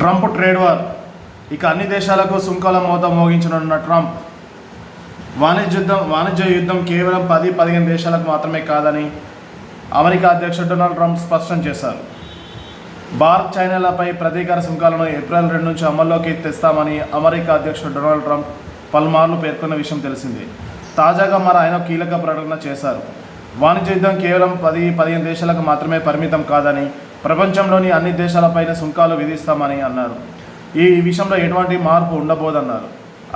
Trump trade war. ఇక అన్ని దేశాలకు సుంకాల మోత మోగించనున్న ట్రంప్. వాణిజ్య యుద్ధం వాణిజ్య యుద్ధం కేవలం పది పదిహేను దేశాలకు మాత్రమే కాదని అమెరికా అధ్యక్షుడు డొనాల్డ్ ట్రంప్ స్పష్టం చేశారు. భారత్ చైనాలపై ప్రతీకార సుంకాలను ఏప్రిల్ రెండు నుంచి అమల్లోకి తెస్తామని అమెరికా అధ్యక్షుడు డొనాల్డ్ ట్రంప్ పలుమార్లు పేర్కొన్న విషయం తెలిసిందే. తాజాగా మరి ఆయన కీలక ప్రకటన చేశారు. వాణిజ్య యుద్ధం కేవలం పది పదిహేను దేశాలకు మాత్రమే పరిమితం కాదని ప్రపంచంలోని అన్ని దేశాలపైన సుంకాలు విధిస్తామని అన్నారు. ఈ విషయంలో ఎటువంటి మార్పు ఉండబోదన్నారు.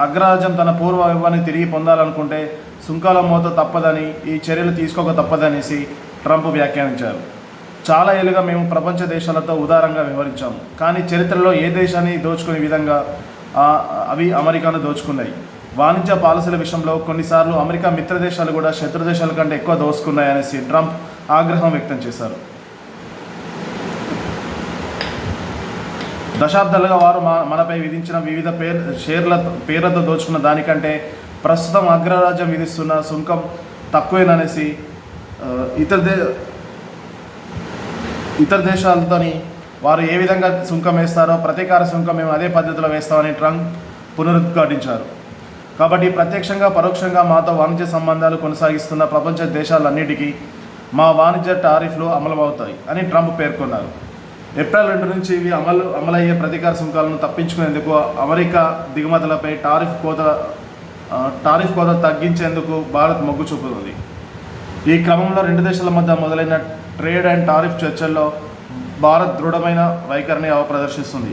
అగ్రరాజ్యం తన పూర్వ వైభవాన్ని తిరిగి పొందాలనుకుంటే సుంకాల మోత తప్పదని ఈ చర్యలు తీసుకోక తప్పదనేసి ట్రంప్ వ్యాఖ్యానించారు. చాలా ఏళ్ళుగా మేము ప్రపంచ దేశాలతో ఉదారంగా వ్యవహరించాము. కానీ చరిత్రలో ఏ దేశాన్ని దోచుకునే విధంగా అవి అమెరికాను దోచుకున్నాయి. వాణిజ్య పాలసీల విషయంలో కొన్నిసార్లు అమెరికా మిత్ర దేశాలు కూడా శత్రు దేశాల కంటే ఎక్కువ దోచుకున్నాయనేసి ట్రంప్ ఆగ్రహం వ్యక్తం చేశారు. దశాబ్దాలుగా వారు మనపై విధించిన వివిధ పేర్ షేర్ల పేర్లతో దోచుకున్న దానికంటే ప్రస్తుతం అగ్రరాజ్యం విధిస్తున్న సుంకం తక్కువేననేసి ఇతర దే ఇతర దేశాలతోని వారు ఏ విధంగా సుంకం వేస్తారో ప్రతీకార సుంకం మేము అదే పద్ధతిలో వేస్తామని ట్రంప్ పునరుద్ఘాటించారు. కాబట్టి ప్రత్యక్షంగా పరోక్షంగా మాతో వాణిజ్య సంబంధాలు కొనసాగిస్తున్న ప్రపంచ దేశాలన్నిటికీ మా వాణిజ్య టారిఫ్లు అమలవుతాయి అని ట్రంప్ పేర్కొన్నారు. ఏప్రిల్ రెండు నుంచి ఇవి అమలు అమలయ్యే ప్రతీకార సుంకాలను తప్పించుకునేందుకు అమెరికా దిగుమతులపై టారిఫ్ కోత టారిఫ్ కోత తగ్గించేందుకు భారత్ మొగ్గు చూపుతుంది. ఈ క్రమంలో రెండు దేశాల మధ్య మొదలైన ట్రేడ్ అండ్ టారిఫ్ చర్చల్లో భారత్ దృఢమైన వైఖరిని ప్రదర్శిస్తుంది.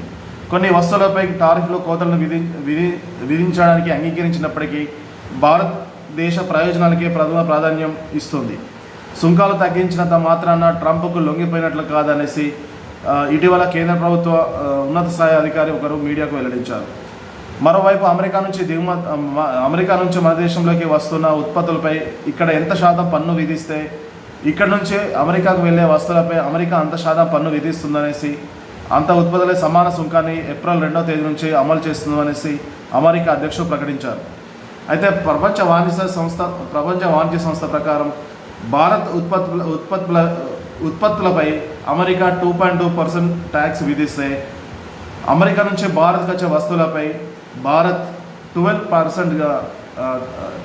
కొన్ని వస్తువులపై టారిఫ్లు కోతలను విధి విధి విధించడానికి అంగీకరించినప్పటికీ భారతదేశ ప్రయోజనాలకే ప్రథమ ప్రాధాన్యం ఇస్తుంది. సుంకాలు తగ్గించినంత మాత్రాన ట్రంప్కు లొంగిపోయినట్లు కాదనేసి ఇటీవల కేంద్ర ప్రభుత్వ ఉన్నత స్థాయి అధికారి ఒకరు మీడియాకు వెల్లడించారు. మరోవైపు అమెరికా నుంచి దిగుమ అమెరికా నుంచి మన దేశంలోకి వస్తున్న ఉత్పత్తులపై ఇక్కడ ఎంత శాతం పన్ను విధిస్తే ఇక్కడ నుంచి అమెరికాకు వెళ్ళే వస్తువులపై అమెరికా అంత శాతం పన్ను విధిస్తుందనేసి అంత ఉత్పత్తులపై సమాన సుంకాన్ని ఏప్రిల్ రెండవ తేదీ నుంచి అమలు చేస్తుందనేసి అమెరికా అధ్యక్షుడు ప్రకటించారు. అయితే ప్రపంచ వాణిజ్య సంస్థ ప్రపంచ వాణిజ్య సంస్థ ప్రకారం భారత్ ఉత్పత్తుల ఉత్పత్తుల ఉత్పత్తులపై America two point two percent tax విధిస్తే అమెరికా నుంచి భారత్కి వచ్చే వస్తువులపై భారత్ ట్వెల్వ్ పర్సెంట్గా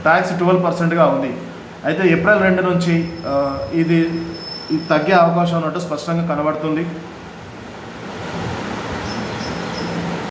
ట్యాక్స్ ట్వెల్వ్ పర్సెంట్గా ఉంది. అయితే ఏప్రిల్ రెండు నుంచి ఇది తగ్గే అవకాశం ఉన్నట్టు స్పష్టంగా కనబడుతుంది.